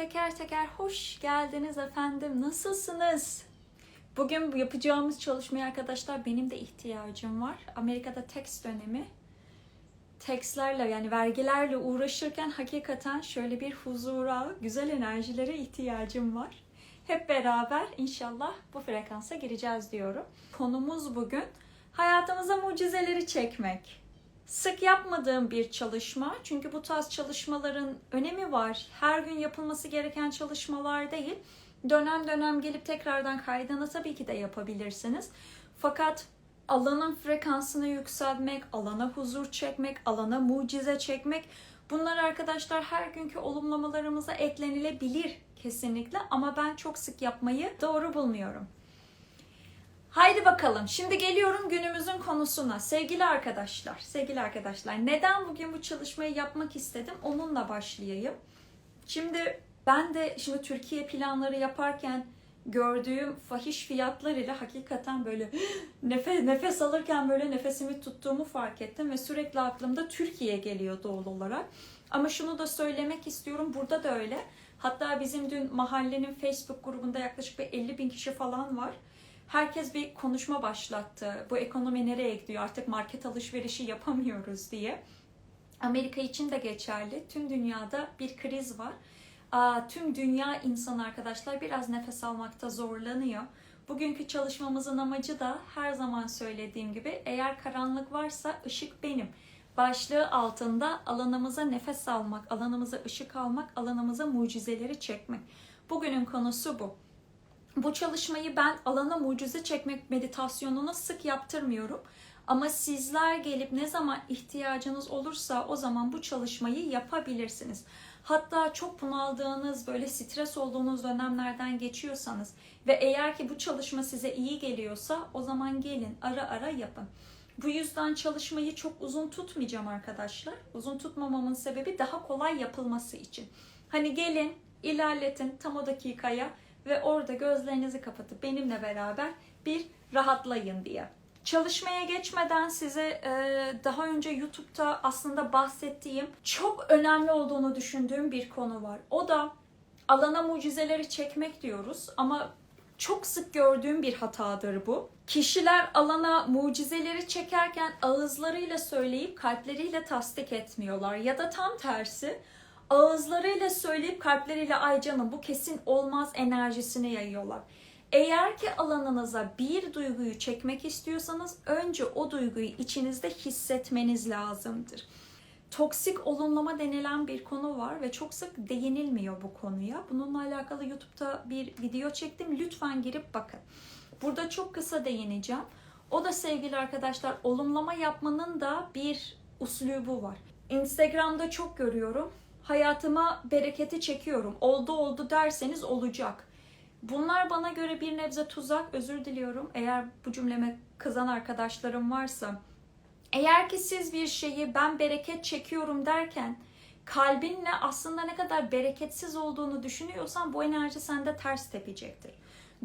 Teker teker hoş geldiniz efendim. Nasılsınız? Bugün bu yapacağımız çalışmaya arkadaşlar benim de ihtiyacım var. Amerika'da tax dönemi. Tax'lerle yani vergilerle uğraşırken hakikaten şöyle bir huzura, güzel enerjilere ihtiyacım var. Hep beraber inşallah bu frekansa gireceğiz diyorum. Konumuz bugün hayatımıza mucizeleri çekmek. Sık yapmadığım bir çalışma. Çünkü bu tarz çalışmaların önemi var. Her gün yapılması gereken çalışmalar değil. Dönem dönem gelip tekrardan kaydını tabii ki de yapabilirsiniz. Fakat alanın frekansını yükseltmek, alana huzur çekmek, alana mucize çekmek bunlar arkadaşlar her günkü olumlamalarımıza eklenilebilir kesinlikle ama ben çok sık yapmayı doğru bulmuyorum. Haydi bakalım. Şimdi geliyorum günümüzün konusuna. Sevgili arkadaşlar, sevgili arkadaşlar, neden bugün bu çalışmayı yapmak istedim? Onunla başlayayım. Şimdi ben de şimdi Türkiye planları yaparken gördüğüm fahiş fiyatlar ile hakikaten böyle nefes nefes alırken böyle nefesimi tuttuğumu fark ettim ve sürekli aklımda Türkiye geliyor doğal olarak. Ama şunu da söylemek istiyorum. Burada da öyle. Hatta bizim dün mahallenin Facebook grubunda yaklaşık bir 50 bin kişi falan var herkes bir konuşma başlattı. Bu ekonomi nereye gidiyor? Artık market alışverişi yapamıyoruz diye. Amerika için de geçerli. Tüm dünyada bir kriz var. Tüm dünya insan arkadaşlar biraz nefes almakta zorlanıyor. Bugünkü çalışmamızın amacı da her zaman söylediğim gibi eğer karanlık varsa ışık benim. Başlığı altında alanımıza nefes almak, alanımıza ışık almak, alanımıza mucizeleri çekmek. Bugünün konusu bu. Bu çalışmayı ben alana mucize çekmek meditasyonunu sık yaptırmıyorum. Ama sizler gelip ne zaman ihtiyacınız olursa o zaman bu çalışmayı yapabilirsiniz. Hatta çok bunaldığınız, böyle stres olduğunuz dönemlerden geçiyorsanız ve eğer ki bu çalışma size iyi geliyorsa o zaman gelin ara ara yapın. Bu yüzden çalışmayı çok uzun tutmayacağım arkadaşlar. Uzun tutmamamın sebebi daha kolay yapılması için. Hani gelin, ilerletin tam o dakikaya ve orada gözlerinizi kapatıp benimle beraber bir rahatlayın diye. Çalışmaya geçmeden size e, daha önce YouTube'da aslında bahsettiğim çok önemli olduğunu düşündüğüm bir konu var. O da alana mucizeleri çekmek diyoruz ama çok sık gördüğüm bir hatadır bu. Kişiler alana mucizeleri çekerken ağızlarıyla söyleyip kalpleriyle tasdik etmiyorlar ya da tam tersi ağızlarıyla söyleyip kalpleriyle ay canım bu kesin olmaz enerjisini yayıyorlar. Eğer ki alanınıza bir duyguyu çekmek istiyorsanız önce o duyguyu içinizde hissetmeniz lazımdır. Toksik olumlama denilen bir konu var ve çok sık değinilmiyor bu konuya. Bununla alakalı YouTube'da bir video çektim. Lütfen girip bakın. Burada çok kısa değineceğim. O da sevgili arkadaşlar olumlama yapmanın da bir uslubu var. Instagram'da çok görüyorum hayatıma bereketi çekiyorum. Oldu oldu derseniz olacak. Bunlar bana göre bir nebze tuzak. Özür diliyorum. Eğer bu cümleme kızan arkadaşlarım varsa. Eğer ki siz bir şeyi ben bereket çekiyorum derken kalbinle aslında ne kadar bereketsiz olduğunu düşünüyorsan bu enerji sende ters tepecektir.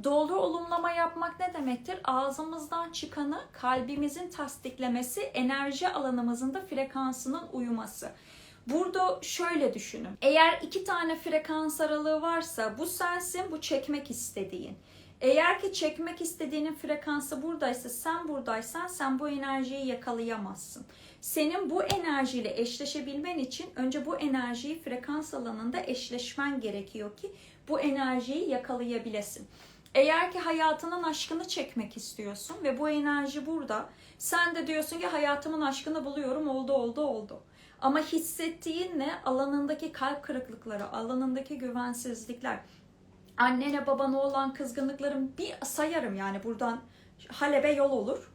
Doğru olumlama yapmak ne demektir? Ağzımızdan çıkanı kalbimizin tasdiklemesi, enerji alanımızın da frekansının uyuması. Burada şöyle düşünün. Eğer iki tane frekans aralığı varsa bu sensin, bu çekmek istediğin. Eğer ki çekmek istediğinin frekansı buradaysa, sen buradaysan sen bu enerjiyi yakalayamazsın. Senin bu enerjiyle eşleşebilmen için önce bu enerjiyi frekans alanında eşleşmen gerekiyor ki bu enerjiyi yakalayabilesin. Eğer ki hayatının aşkını çekmek istiyorsun ve bu enerji burada, sen de diyorsun ki hayatımın aşkını buluyorum, oldu oldu oldu. Ama hissettiğin ne? Alanındaki kalp kırıklıkları, alanındaki güvensizlikler, annene babana olan kızgınlıkların bir sayarım yani buradan Halep'e yol olur.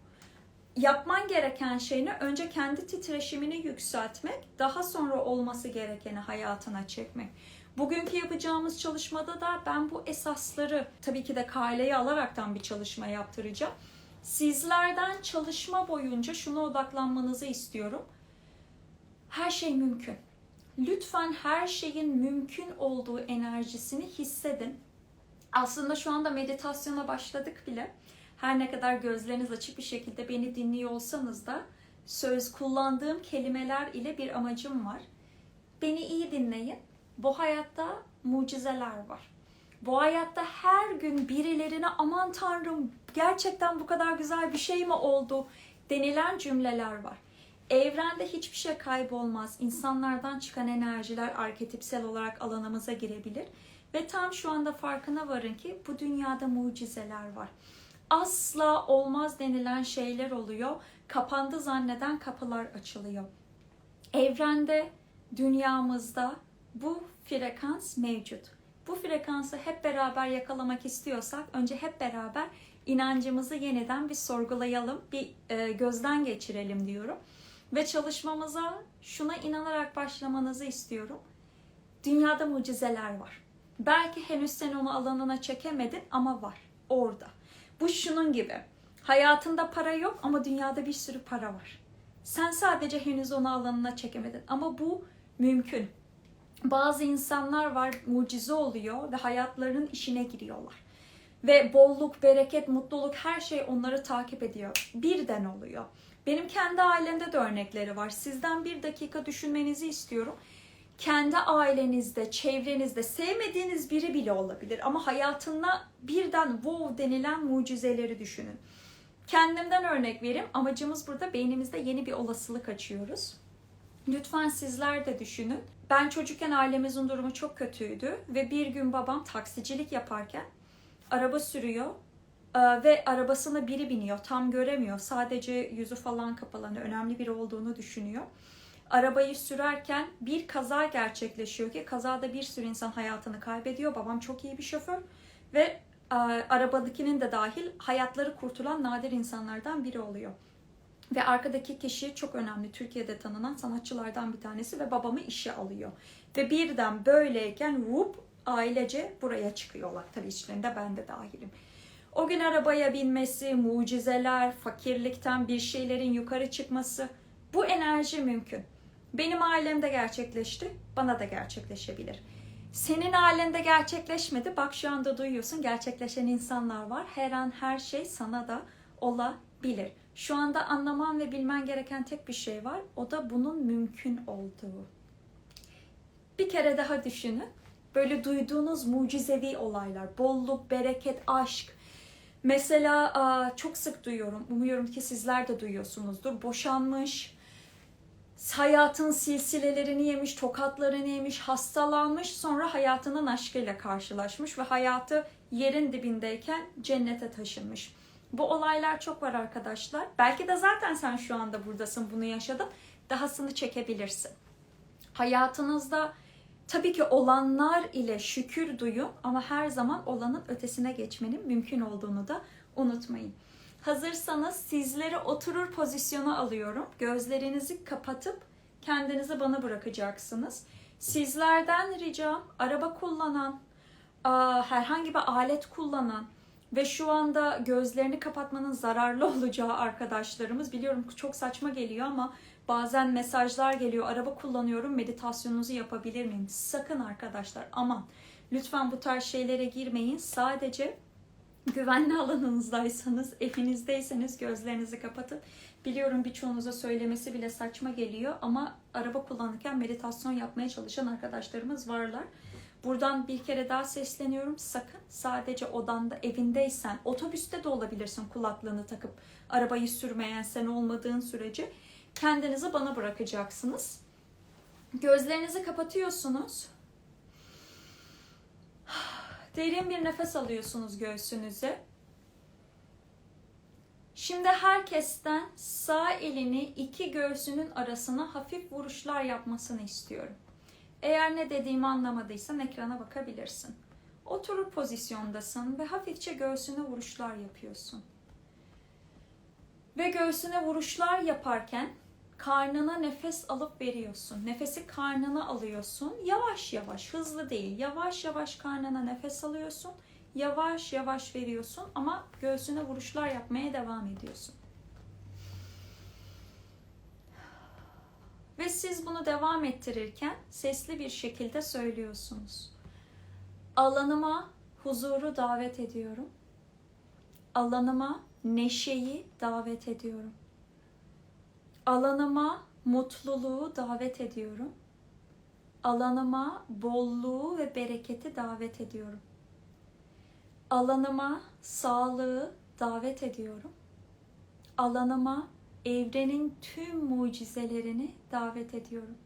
Yapman gereken şey ne? Önce kendi titreşimini yükseltmek, daha sonra olması gerekeni hayatına çekmek. Bugünkü yapacağımız çalışmada da ben bu esasları tabii ki de kaileye alaraktan bir çalışma yaptıracağım. Sizlerden çalışma boyunca şuna odaklanmanızı istiyorum her şey mümkün. Lütfen her şeyin mümkün olduğu enerjisini hissedin. Aslında şu anda meditasyona başladık bile. Her ne kadar gözleriniz açık bir şekilde beni dinliyor olsanız da söz kullandığım kelimeler ile bir amacım var. Beni iyi dinleyin. Bu hayatta mucizeler var. Bu hayatta her gün birilerine aman tanrım gerçekten bu kadar güzel bir şey mi oldu denilen cümleler var. Evrende hiçbir şey kaybolmaz. İnsanlardan çıkan enerjiler arketipsel olarak alanımıza girebilir. Ve tam şu anda farkına varın ki bu dünyada mucizeler var. Asla olmaz denilen şeyler oluyor. Kapandı zanneden kapılar açılıyor. Evrende, dünyamızda bu frekans mevcut. Bu frekansı hep beraber yakalamak istiyorsak önce hep beraber inancımızı yeniden bir sorgulayalım, bir e, gözden geçirelim diyorum. Ve çalışmamıza şuna inanarak başlamanızı istiyorum. Dünyada mucizeler var. Belki henüz sen onu alanına çekemedin ama var. Orada. Bu şunun gibi. Hayatında para yok ama dünyada bir sürü para var. Sen sadece henüz onu alanına çekemedin ama bu mümkün. Bazı insanlar var mucize oluyor ve hayatlarının işine giriyorlar. Ve bolluk, bereket, mutluluk her şey onları takip ediyor. Birden oluyor. Benim kendi ailemde de örnekleri var. Sizden bir dakika düşünmenizi istiyorum. Kendi ailenizde, çevrenizde sevmediğiniz biri bile olabilir ama hayatında birden wow denilen mucizeleri düşünün. Kendimden örnek vereyim. Amacımız burada beynimizde yeni bir olasılık açıyoruz. Lütfen sizler de düşünün. Ben çocukken ailemizin durumu çok kötüydü ve bir gün babam taksicilik yaparken araba sürüyor ee, ve arabasına biri biniyor. Tam göremiyor. Sadece yüzü falan kapalı. Hani önemli biri olduğunu düşünüyor. Arabayı sürerken bir kaza gerçekleşiyor ki kazada bir sürü insan hayatını kaybediyor. Babam çok iyi bir şoför ve e, arabadakinin de dahil hayatları kurtulan nadir insanlardan biri oluyor. Ve arkadaki kişi çok önemli. Türkiye'de tanınan sanatçılardan bir tanesi ve babamı işe alıyor. Ve birden böyleyken whoop ailece buraya çıkıyorlar. Tabii içlerinde ben de dahilim. O gün arabaya binmesi, mucizeler, fakirlikten bir şeylerin yukarı çıkması bu enerji mümkün. Benim ailemde gerçekleşti, bana da gerçekleşebilir. Senin ailende gerçekleşmedi, bak şu anda duyuyorsun gerçekleşen insanlar var. Her an her şey sana da olabilir. Şu anda anlaman ve bilmen gereken tek bir şey var. O da bunun mümkün olduğu. Bir kere daha düşünün. Böyle duyduğunuz mucizevi olaylar, bolluk, bereket, aşk. Mesela çok sık duyuyorum. Umuyorum ki sizler de duyuyorsunuzdur. Boşanmış, hayatın silsilelerini yemiş, tokatlarını yemiş, hastalanmış, sonra hayatının aşkıyla karşılaşmış ve hayatı yerin dibindeyken cennete taşınmış. Bu olaylar çok var arkadaşlar. Belki de zaten sen şu anda buradasın, bunu yaşadın. Dahasını çekebilirsin. Hayatınızda tabii ki olanlar ile şükür duyun ama her zaman olanın ötesine geçmenin mümkün olduğunu da unutmayın. Hazırsanız sizleri oturur pozisyona alıyorum. Gözlerinizi kapatıp kendinizi bana bırakacaksınız. Sizlerden ricam araba kullanan, herhangi bir alet kullanan ve şu anda gözlerini kapatmanın zararlı olacağı arkadaşlarımız biliyorum çok saçma geliyor ama bazen mesajlar geliyor. Araba kullanıyorum meditasyonunuzu yapabilir miyim? Sakın arkadaşlar aman lütfen bu tarz şeylere girmeyin. Sadece güvenli alanınızdaysanız, evinizdeyseniz gözlerinizi kapatın. Biliyorum birçoğunuza söylemesi bile saçma geliyor ama araba kullanırken meditasyon yapmaya çalışan arkadaşlarımız varlar. Buradan bir kere daha sesleniyorum. Sakın sadece odanda, evindeysen, otobüste de olabilirsin kulaklığını takıp arabayı sürmeyen sen olmadığın sürece kendinizi bana bırakacaksınız. Gözlerinizi kapatıyorsunuz. Derin bir nefes alıyorsunuz göğsünüze. Şimdi herkesten sağ elini iki göğsünün arasına hafif vuruşlar yapmasını istiyorum. Eğer ne dediğimi anlamadıysan ekrana bakabilirsin. Oturur pozisyondasın ve hafifçe göğsüne vuruşlar yapıyorsun. Ve göğsüne vuruşlar yaparken karnına nefes alıp veriyorsun. Nefesi karnına alıyorsun. Yavaş yavaş, hızlı değil. Yavaş yavaş karnına nefes alıyorsun. Yavaş yavaş veriyorsun ama göğsüne vuruşlar yapmaya devam ediyorsun. Ve siz bunu devam ettirirken sesli bir şekilde söylüyorsunuz. Alanıma huzuru davet ediyorum. Alanıma neşeyi davet ediyorum. Alanıma mutluluğu davet ediyorum. alanıma bolluğu ve bereketi davet ediyorum. Alanıma sağlığı davet ediyorum. Alanıma evrenin tüm mucizelerini davet ediyorum.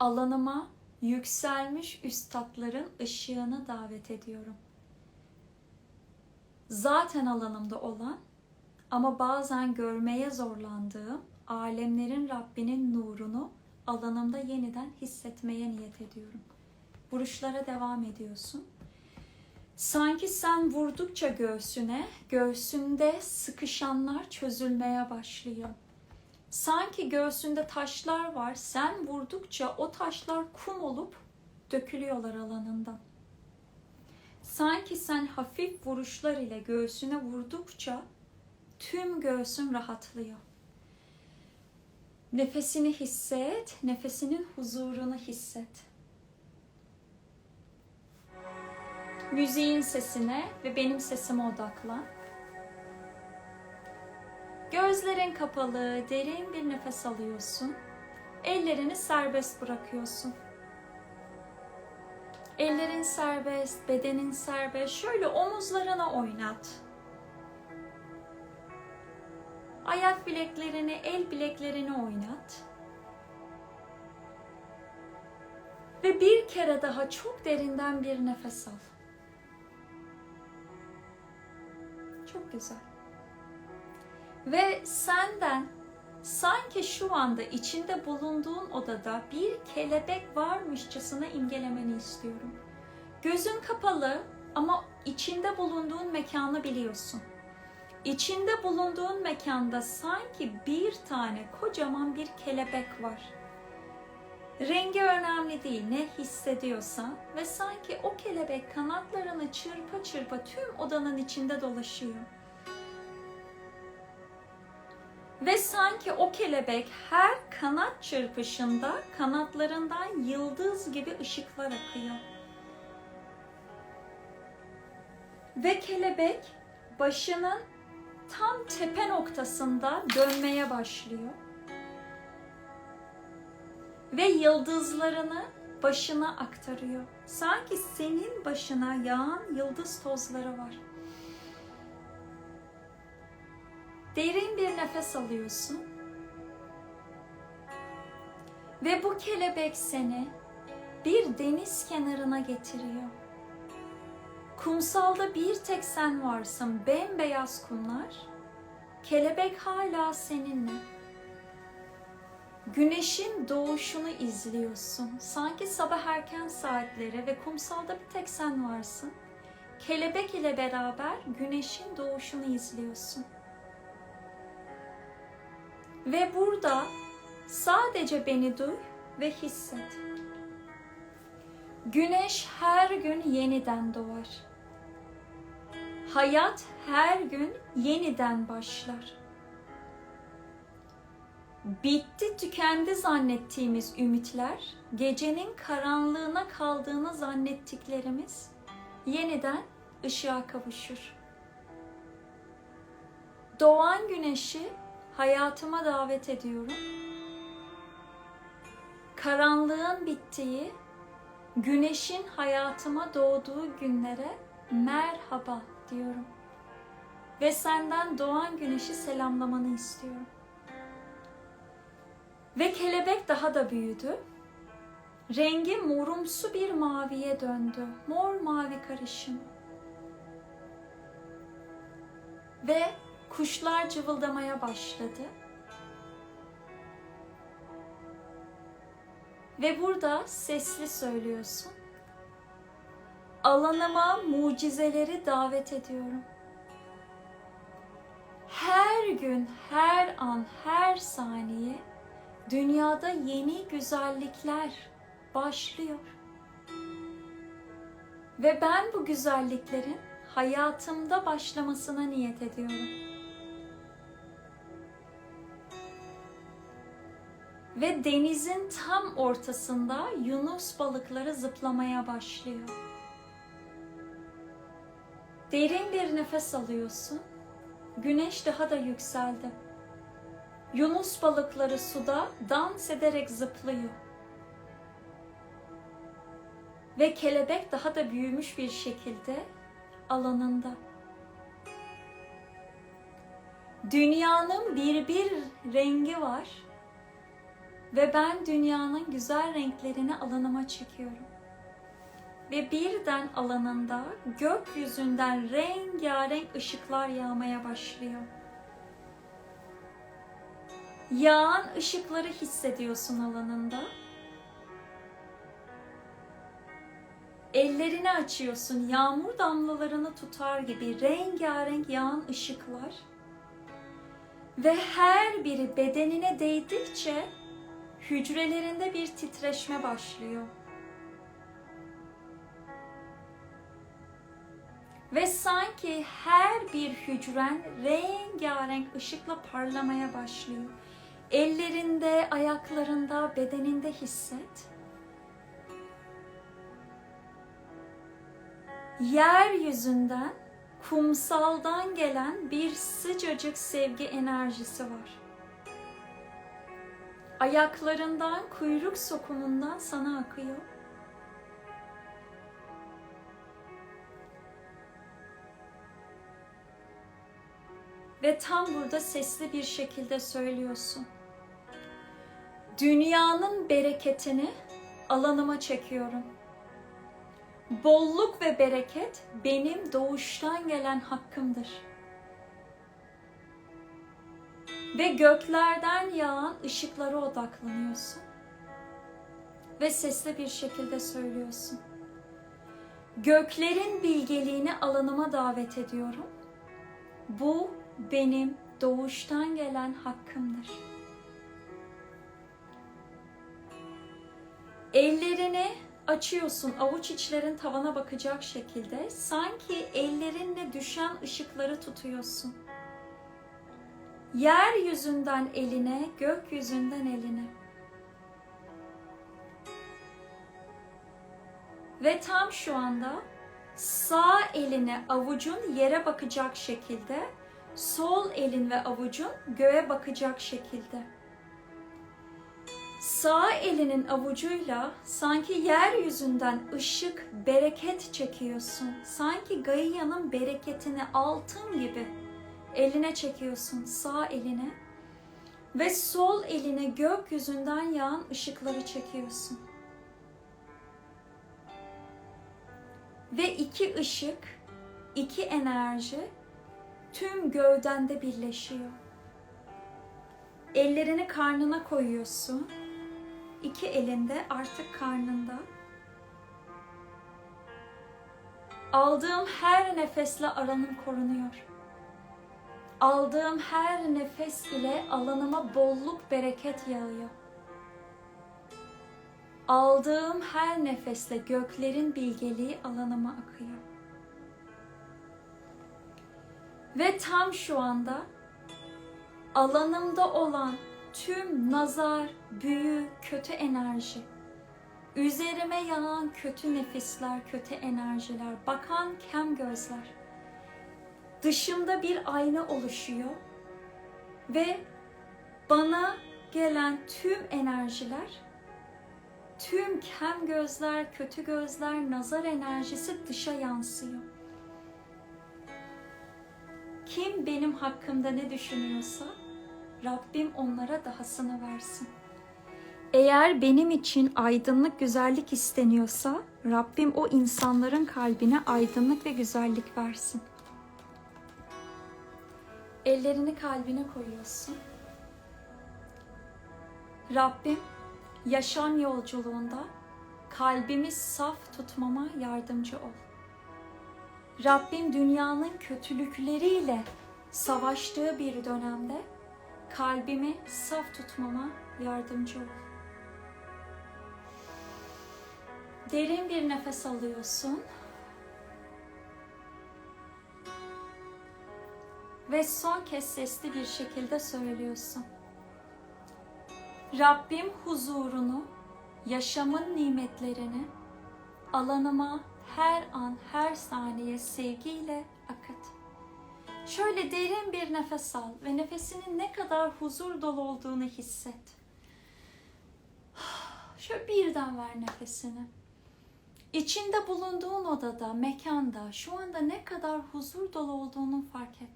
Alanıma yükselmiş üstadların ışığını davet ediyorum. Zaten alanımda olan ama bazen görmeye zorlandığım alemlerin Rabbinin nurunu alanımda yeniden hissetmeye niyet ediyorum. Vuruşlara devam ediyorsun. Sanki sen vurdukça göğsüne, göğsünde sıkışanlar çözülmeye başlıyor. Sanki göğsünde taşlar var, sen vurdukça o taşlar kum olup dökülüyorlar alanından. Sanki sen hafif vuruşlar ile göğsüne vurdukça tüm göğsün rahatlıyor. Nefesini hisset, nefesinin huzurunu hisset. Müziğin sesine ve benim sesime odaklan. Gözlerin kapalı, derin bir nefes alıyorsun. Ellerini serbest bırakıyorsun. Ellerin serbest, bedenin serbest. Şöyle omuzlarına oynat. Ayak bileklerini, el bileklerini oynat. Ve bir kere daha çok derinden bir nefes al. Çok güzel. Ve senden sanki şu anda içinde bulunduğun odada bir kelebek varmışçasına imgelemeni istiyorum. Gözün kapalı ama içinde bulunduğun mekanı biliyorsun. İçinde bulunduğun mekanda sanki bir tane kocaman bir kelebek var. Rengi önemli değil, ne hissediyorsan ve sanki o kelebek kanatlarını çırpa çırpa tüm odanın içinde dolaşıyor. Ve sanki o kelebek her kanat çırpışında kanatlarından yıldız gibi ışıklar akıyor. Ve kelebek başının tam tepe noktasında dönmeye başlıyor. Ve yıldızlarını başına aktarıyor. Sanki senin başına yağan yıldız tozları var. Derin bir nefes alıyorsun. Ve bu kelebek seni bir deniz kenarına getiriyor. Kumsalda bir tek sen varsın, bembeyaz kumlar. Kelebek hala seninle. Güneşin doğuşunu izliyorsun. Sanki sabah erken saatleri ve kumsalda bir tek sen varsın. Kelebek ile beraber güneşin doğuşunu izliyorsun. Ve burada sadece beni duy ve hisset. Güneş her gün yeniden doğar. Hayat her gün yeniden başlar. Bitti tükendi zannettiğimiz ümitler, gecenin karanlığına kaldığını zannettiklerimiz yeniden ışığa kavuşur. Doğan güneşi hayatıma davet ediyorum. Karanlığın bittiği, güneşin hayatıma doğduğu günlere merhaba diyorum. Ve senden doğan güneşi selamlamanı istiyorum. Ve kelebek daha da büyüdü. Rengi morumsu bir maviye döndü. Mor mavi karışım. Ve kuşlar cıvıldamaya başladı. Ve burada sesli söylüyorsun. Alanıma mucizeleri davet ediyorum. Her gün, her an, her saniye dünyada yeni güzellikler başlıyor. Ve ben bu güzelliklerin hayatımda başlamasına niyet ediyorum. Ve denizin tam ortasında yunus balıkları zıplamaya başlıyor. Derin bir nefes alıyorsun. Güneş daha da yükseldi. Yunus balıkları suda dans ederek zıplıyor. Ve kelebek daha da büyümüş bir şekilde alanında. Dünyanın bir bir rengi var ve ben dünyanın güzel renklerini alanıma çekiyorum. Ve birden alanında gökyüzünden rengarenk ışıklar yağmaya başlıyor. Yağan ışıkları hissediyorsun alanında. Ellerini açıyorsun, yağmur damlalarını tutar gibi rengarenk yağan ışıklar. Ve her biri bedenine değdikçe hücrelerinde bir titreşme başlıyor. Ve sanki her bir hücren rengarenk ışıkla parlamaya başlıyor. Ellerinde, ayaklarında, bedeninde hisset. Yeryüzünden, kumsaldan gelen bir sıcacık sevgi enerjisi var. Ayaklarından, kuyruk sokumundan sana akıyor. Ve tam burada sesli bir şekilde söylüyorsun. Dünyanın bereketini alanıma çekiyorum. Bolluk ve bereket benim doğuştan gelen hakkımdır. Ve göklerden yağan ışıklara odaklanıyorsun. Ve sesli bir şekilde söylüyorsun. Göklerin bilgeliğini alanıma davet ediyorum. Bu benim doğuştan gelen hakkımdır. Ellerini açıyorsun avuç içlerin tavana bakacak şekilde sanki ellerinle düşen ışıkları tutuyorsun. Yeryüzünden eline, gökyüzünden eline. Ve tam şu anda sağ eline avucun yere bakacak şekilde, sol elin ve avucun göğe bakacak şekilde. Sağ elinin avucuyla sanki yeryüzünden ışık, bereket çekiyorsun. Sanki Gaia'nın bereketini altın gibi eline çekiyorsun sağ eline. Ve sol eline gökyüzünden yağan ışıkları çekiyorsun. Ve iki ışık, iki enerji tüm gövdende birleşiyor. Ellerini karnına koyuyorsun iki elinde artık karnında. Aldığım her nefesle aranım korunuyor. Aldığım her nefes ile alanıma bolluk bereket yağıyor. Aldığım her nefesle göklerin bilgeliği alanıma akıyor. Ve tam şu anda alanımda olan tüm nazar, büyü, kötü enerji, üzerime yağan kötü nefisler, kötü enerjiler, bakan kem gözler, dışımda bir ayna oluşuyor ve bana gelen tüm enerjiler, tüm kem gözler, kötü gözler, nazar enerjisi dışa yansıyor. Kim benim hakkımda ne düşünüyorsa Rabbim onlara dahasını versin. Eğer benim için aydınlık, güzellik isteniyorsa Rabbim o insanların kalbine aydınlık ve güzellik versin. Ellerini kalbine koyuyorsun. Rabbim yaşam yolculuğunda kalbimi saf tutmama yardımcı ol. Rabbim dünyanın kötülükleriyle savaştığı bir dönemde kalbimi saf tutmama yardımcı ol. Derin bir nefes alıyorsun. Ve son kez sesli bir şekilde söylüyorsun. Rabbim huzurunu, yaşamın nimetlerini alanıma her an, her saniye sevgiyle. Şöyle derin bir nefes al ve nefesinin ne kadar huzur dolu olduğunu hisset. Şöyle birden ver nefesini. İçinde bulunduğun odada, mekanda şu anda ne kadar huzur dolu olduğunu fark et.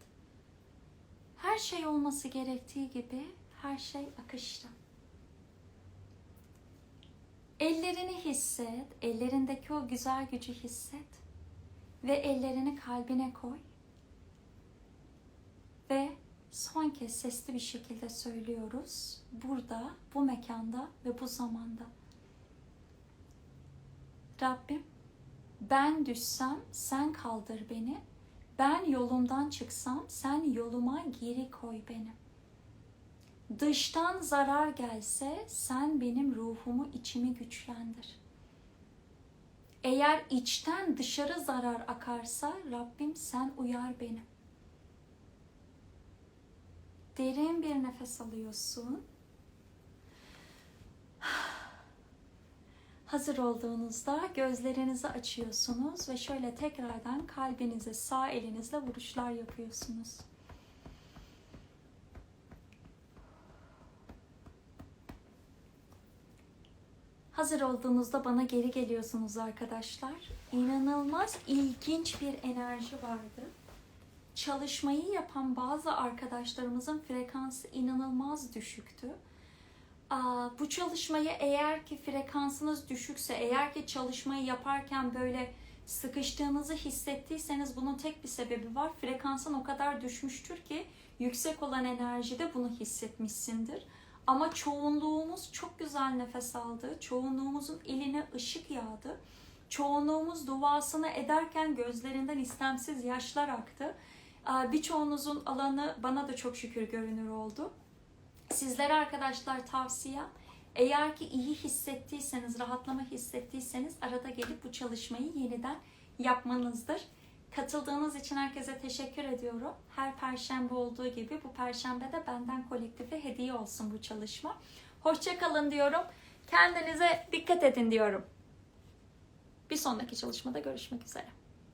Her şey olması gerektiği gibi her şey akışta. Ellerini hisset, ellerindeki o güzel gücü hisset ve ellerini kalbine koy. Ve son kez sesli bir şekilde söylüyoruz. Burada, bu mekanda ve bu zamanda. Rabbim ben düşsem sen kaldır beni. Ben yolumdan çıksam sen yoluma geri koy beni. Dıştan zarar gelse sen benim ruhumu içimi güçlendir. Eğer içten dışarı zarar akarsa Rabbim sen uyar beni. Derin bir nefes alıyorsun. Hazır olduğunuzda gözlerinizi açıyorsunuz ve şöyle tekrardan kalbinize sağ elinizle vuruşlar yapıyorsunuz. Hazır olduğunuzda bana geri geliyorsunuz arkadaşlar. İnanılmaz ilginç bir enerji vardı. Çalışmayı yapan bazı arkadaşlarımızın frekansı inanılmaz düşüktü. Bu çalışmayı eğer ki frekansınız düşükse, eğer ki çalışmayı yaparken böyle sıkıştığınızı hissettiyseniz bunun tek bir sebebi var. Frekansın o kadar düşmüştür ki yüksek olan enerjide bunu hissetmişsindir. Ama çoğunluğumuz çok güzel nefes aldı. Çoğunluğumuzun eline ışık yağdı. Çoğunluğumuz duasını ederken gözlerinden istemsiz yaşlar aktı. Aa, Birçoğunuzun alanı bana da çok şükür görünür oldu. Sizlere arkadaşlar tavsiyem eğer ki iyi hissettiyseniz, rahatlama hissettiyseniz arada gelip bu çalışmayı yeniden yapmanızdır. Katıldığınız için herkese teşekkür ediyorum. Her perşembe olduğu gibi bu perşembe de benden kolektife hediye olsun bu çalışma. Hoşçakalın diyorum. Kendinize dikkat edin diyorum. Bir sonraki çalışmada görüşmek üzere.